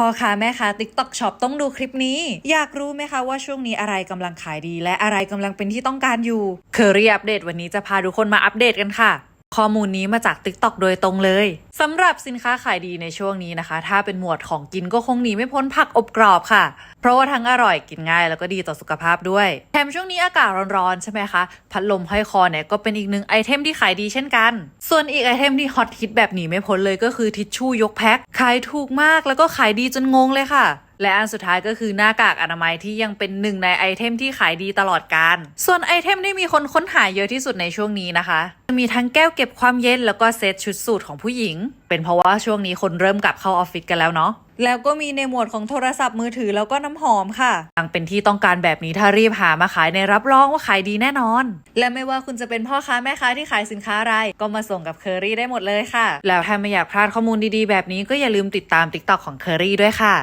พ่อค้าแม่ค้า TikTok Shop ต้องดูคลิปนี้ อยากรู้ไหมคะว่าช่วงนี้อะไรกำลังขายดี และอะไรกำลังเป็นที่ต้องการอยู่เคอรี่อัปเดตวันนี้จะพาทุกคนมาอัปเดตกันค่ะ ข้อมูลนี้มาจาก TikTok โดยตรงเลยสำหรับสินค้าขายดีในช่วงนี้นะคะ ถ้าเป็นหมวดของกินก็คงหนีไม่พ้นผักอบกรอบค่ะ เพราะว่าทั้งอร่อยกินง่ายแล้วก็ดีต่อสุขภาพด้วยแถมช่วงนี้อากาศร้อนๆใช่ไหมคะพัดลมห้อยคอเนี่ยก็เป็นอีกหนึ่งไอเทมที่ขายดีเช่นกัน ส่วนอีกไอเทมที่ฮอตฮิตแบบหนีไม่พ้นเลยก็คือทิชชู่ยกแพ็คขายถูกมากแล้วก็ขายดีจนงงเลยค่ะ และอันสุดท้ายก็คือหน้ากากอนามัยที่ยังเป็นหนึ่งในไอเทมที่ขายดีตลอดการ ส่วนไอเทมที่มีคนค้นหาเยอะที่สุดในช่วงนี้นะคะจะมีทั้งแก้วเก็บความเย็นแล้วก็เซตชุดสูทของผู้หญิง เป็นเพราะว่าช่วงนี้คนเริ่มกลับเข้าออฟฟิศกันแล้วเนาะแล้วก็มีในหมวดของโทรศัพท์มือถือแล้วก็น้ำหอมค่ะยังเป็นที่ต้องการแบบนี้ถ้ารีบหามาขายในรับรองว่าขายดีแน่นอน และไม่ว่าคุณจะเป็นพ่อค้าแม่ค้าที่ขายสินค้าอะไร ก็มาส่งกับเคอรี่ได้หมดเลยค่ะ แล้วถ้าไม่อยากพลาดข้อมูลดีๆแบบนี้ก็อย่าลืมติดตาม TikTok ของเคอรี่ด้วยค่ะ